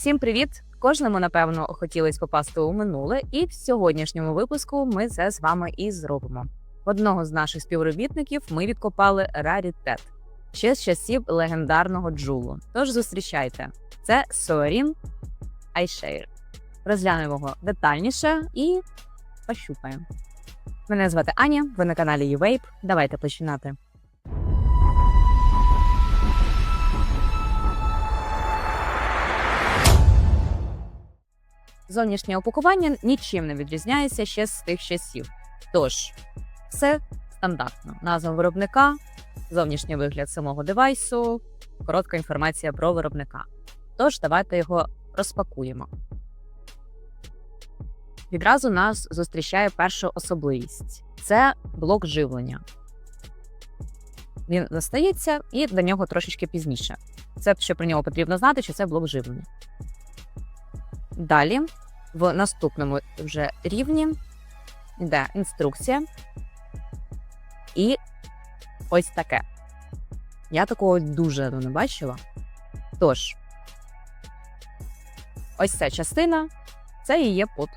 Всім привіт! Кожному, напевно, хотілося попасти у минуле, і в сьогоднішньому випуску ми це з вами і зробимо. Одного з наших співробітників ми відкопали раритет ще з часів легендарного джулу. Тож зустрічайте, це Соарін Айшейр. Розглянемо його детальніше і пощупаємо. Мене звати Аня, ви на каналі YouVape. Давайте починати. Зовнішнє упакування нічим не відрізняється ще з тих часів. Тож, все стандартно. Назва виробника, зовнішній вигляд самого девайсу, коротка інформація про виробника. Тож, давайте його розпакуємо. Відразу нас зустрічає перша особливість це блок живлення. Він достається і до нього трошечки пізніше. Це що про нього потрібно знати, що це блок живлення. Далі, в наступному вже рівні йде інструкція. І ось таке. Я такого дуже не бачила. Тож, ось ця частина це і є пот.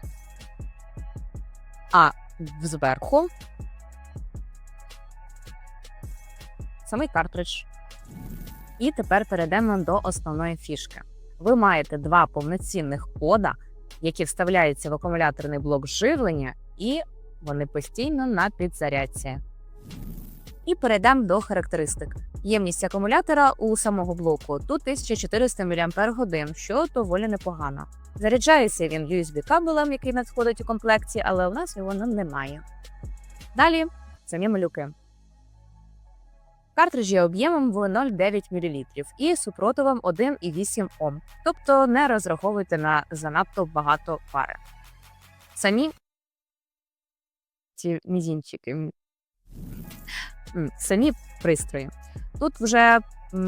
А зверху самий картридж. І тепер перейдемо до основної фішки. Ви маєте два повноцінних кода, які вставляються в акумуляторний блок живлення, і вони постійно на підзарядці. І перейдемо до характеристик. Ємність акумулятора у самого блоку тут 1400 мАч, що доволі непогано. Заряджається він USB кабелем, який надходить у комплекті, але у нас його немає. Далі самі малюки. Картриджі об'ємом в 0,9 мл і супротивом 1,8 Ом. Тобто не розраховуйте на занадто багато пари. Самі ці мізінчики. Самі пристрої. Тут вже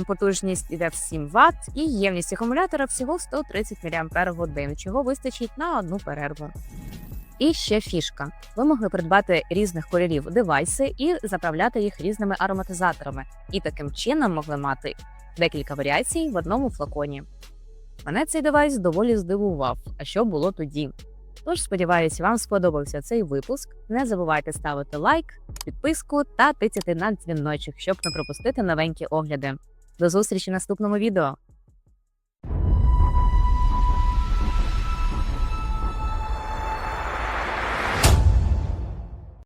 потужність йде в 7 Вт і ємність акумулятора всього 130 мАч, чого вистачить на одну перерву. І ще фішка: ви могли придбати різних кольорів девайси і заправляти їх різними ароматизаторами, і таким чином могли мати декілька варіацій в одному флаконі. Мене цей девайс доволі здивував. А що було тоді? Тож сподіваюся, вам сподобався цей випуск. Не забувайте ставити лайк, підписку та тицяти на дзвіночок, щоб не пропустити новенькі огляди. До зустрічі в наступному відео.